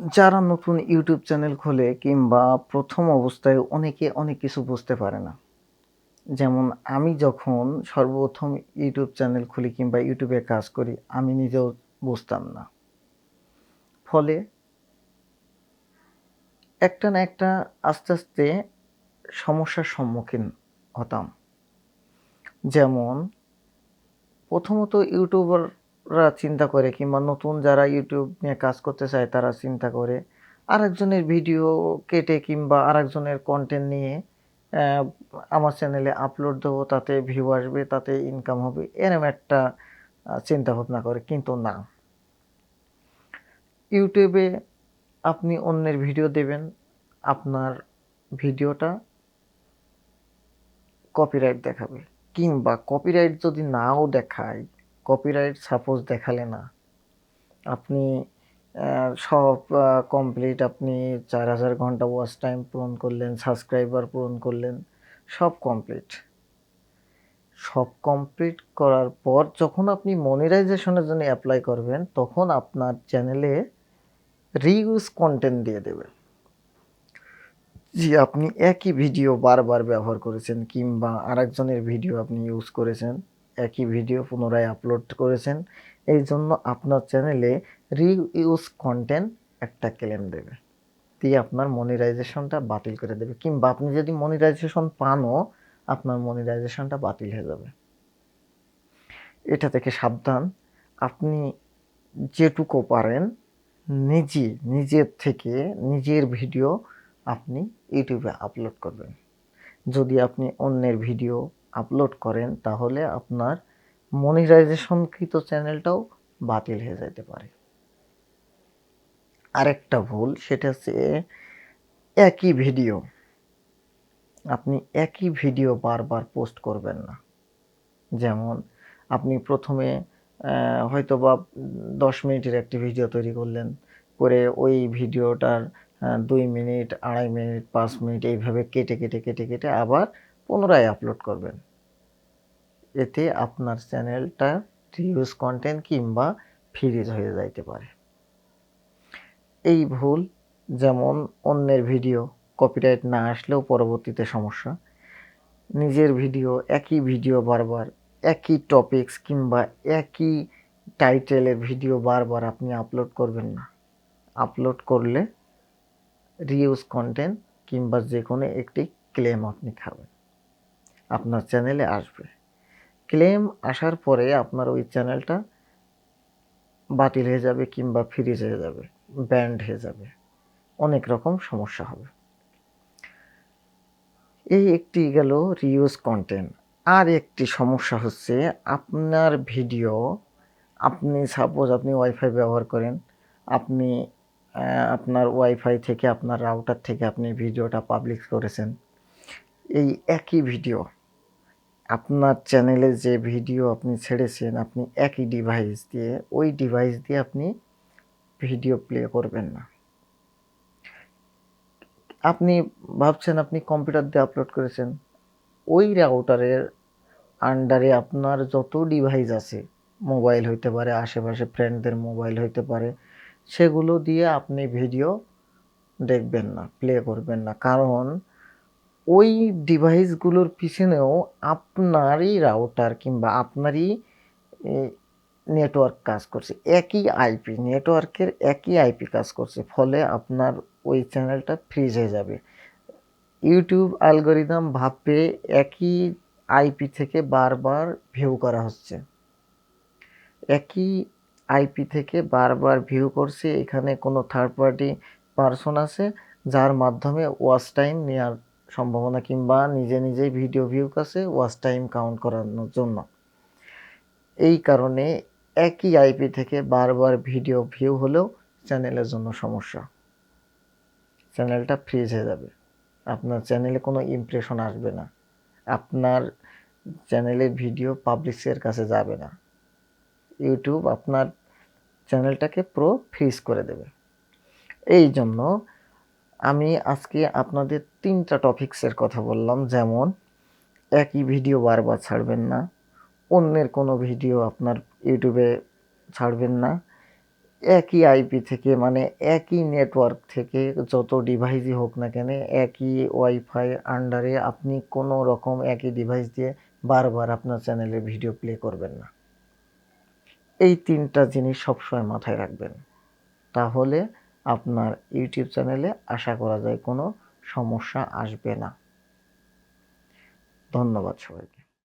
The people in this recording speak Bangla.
যারা নতুন ইউটিউব চ্যানেল খোলে কিংবা প্রথম অবস্থায় অনেকে অনেক কিছু বুঝতে পারে না। যেমন আমি যখন সর্বপ্রথম ইউটিউব চ্যানেল খুলি কিংবা ইউটিউবে কাজ করি, আমি নিজেও বুঝতাম না। ফলে একটা না একটা আস্তে আস্তে সমস্যার সম্মুখীন হতাম। যেমন প্রথমত ইউটিউবাররা চিন্তা করে, কিংবা নতুন যারা ইউটিউব নিয়ে কাজ করতে চায়, তারা চিন্তা করে। আরেকজনের ভিডিও কেটে কিংবা আরেকজনের কন্টেন্ট নিয়ে আমার চ্যানেলে আপলোড দেবো, তাতে ভিউ আসবে, তাতে ইনকাম হবে, এরম একটা চিন্তা ভাবনা করে, কিন্তু না। ইউটিউবে আপনি অন্যের ভিডিও দেবেন, আপনার ভিডিওটা কপিরাইট দেখাবে, কিংবা কপিরাইট যদি নাও দেখায় কপিরাইট সাপোজ দেখালে না। আপনি সব কমপ্লিট আপনি চার হাজার ঘণ্টা ওয়াচ টাইম পূরণ করলেন সাবস্ক্রাইবার পূরণ করলেন, সব কমপ্লিট সব কমপ্লিট করার পর যখন আপনি মনিটাইজেশনের জন্য অ্যাপ্লাই করবেন, তখন আপনার চ্যানেলে রিউজ কন্টেন্ট দিয়ে দেবে জি আপনি একই ভিডিও বারবার ব্যবহার করেছেন কিংবা আরেকজনের ভিডিও আপনি ইউজ করেছেন একই ভিডিও পুনরায় আপলোড করেছেন। এই জন্য আপনার চ্যানেলে রিইউজ কন্টেন্ট একটা ক্লেম দেবে। দিয়ে আপনার মনিটাইজেশনটা বাতিল করে দেবে। কিংবা আপনি যদি মনিটাইজেশন পানও, আপনার মনিটাইজেশনটা বাতিল হয়ে যাবে। এটা থেকে সাবধান। আপনি যেটুকু পারেন, নিজে, নিজের থেকে নিজের ভিডিও আপনি ইউটিউবে আপলোড করবেন। যদি আপনি অন্যের ভিডিও আপলোড করেন, তাহলে আপনার মনিটাইজেশনকৃত চ্যানেলটাও বাতিল হয়ে যেতে পারে। আরেকটা ভুল, সেটা হচ্ছে একই ভিডিও আপনি একই ভিডিও বারবার পোস্ট করবেন না। যেমন আপনি প্রথমে হয়তো বা দশ মিনিটের একটি ভিডিও তৈরি করলেন, করে ওই ভিডিওটার দুই মিনিট, আড়াই মিনিট, পাঁচ মিনিট এইভাবে কেটে কেটে কেটে কেটে আবার পুনরায় আপলোড করবেন। এতে আপনার চ্যানেলটা রিউজ কন্টেন্ট কিংবা ফ্রিজ হয়ে যাইতে পারে। এই ভুল, যেমন অন্যের ভিডিও কপিরাইট না আসলেও পরবর্তীতে সমস্যা। নিজের ভিডিও একই ভিডিও বারবার, একই টপিকস কিংবা একই টাইটেলের ভিডিও বারবার আপনি আপলোড করবেন না। আপলোড করলে রিউজ কন্টেন্ট কিংবা যে কোনো একটি ক্লেম আপনি খাবেন। আপনার চ্যানেলে আসবে। ক্লেম আসার পরে আপনার ওই চ্যানেলটা বাতিল হয়ে যাবে কিংবা ফ্রিজ হয়ে যাবে ব্যান্ড হয়ে যাবে। অনেক রকম সমস্যা হবে। এই একটি গেল রিউজ কন্টেন্ট আর একটি সমস্যা হচ্ছে আপনার ভিডিও আপনি সাপোজ আপনি ওয়াইফাই ব্যবহার করেন, আপনি আপনার ওয়াইফাই থেকে, আপনার রাউটার থেকে আপনি ভিডিওটা পাবলিক করেছেন। এই একই ভিডিও আপনার চ্যানেলে যে ভিডিও আপনি ছেড়েছেন, আপনি একই ডিভাইস দিয়ে, ওই ডিভাইস দিয়ে আপনি ভিডিও প্লে করবেন না। আপনি ভাবছেন আপনি কম্পিউটার দিয়ে আপলোড করেছেন, ওই রাউটারের আন্ডারে আপনার যত ডিভাইস আছে মোবাইল হইতে পারে, আশেপাশে ফ্রেন্ডদের মোবাইল হইতে পারে, সেগুলো দিয়ে আপনি ভিডিও দেখবেন না প্লে করবেন না। কারণ ওই ডিভাইসগুলোর পিছনেও আপনারই রাউটার কিংবা আপনারই নেটওয়ার্ক কাজ করছে। একই আইপি নেটওয়ার্কের একই আইপি কাজ করছে, ফলে আপনার ওই চ্যানেলটা ফ্রিজ হয়ে যাবে। ইউটিউব অ্যালগোরিদম ভাববে একই আইপি থেকে বারবার ভিউ করা হচ্ছে। একই আইপি থেকে বারবার ভিউ করছে, এখানে কোনো থার্ড পার্টি পারসন আছে, যার মাধ্যমে ওয়াচ টাইম নেওয়ার সম্ভাবনা কিংবা নিজে নিজেই ভিডিও ভিউ কাছে ওয়াচ টাইম কাউন্ট করানোর জন্য। এই কারণে একই আইপি থেকে বারবার ভিডিও ভিউ হলেও চ্যানেলের জন্য সমস্যা। চ্যানেলটা ফ্রিজ হয়ে যাবে। আপনার চ্যানেলে কোনো ইমপ্রেশন আসবে না। আপনার চ্যানেলের ভিডিও পাবলিশের কাছে যাবে না। ইউটিউব আপনার চ্যানেলটাকে পুরো ফ্রিজ করে দেবে। এই জন্য আমি আজকে আপনাদের তিনটা টপিকসের কথা বললাম, যেমন একই ভিডিও বারবার ছাড়বেন না, অন্যের কোনো ভিডিও আপনার ইউটিউবে ছাড়বেন না, একই আইপি থেকে মানে একই নেটওয়ার্ক থেকে যত ডিভাইসই হোক না কেন, একই ওয়াইফাই আন্ডারে আপনি কোনো রকম একই ডিভাইস দিয়ে বারবার আপনার চ্যানেলে ভিডিও প্লে করবেন না। এই তিনটা জিনিস সবসময় মাথায় রাখবেন। তাহলে আপনার ইউটিউব চ্যানেলে আশা করা যায় কোনো সমস্যা আসবে না। ধন্যবাদ সবাইকে।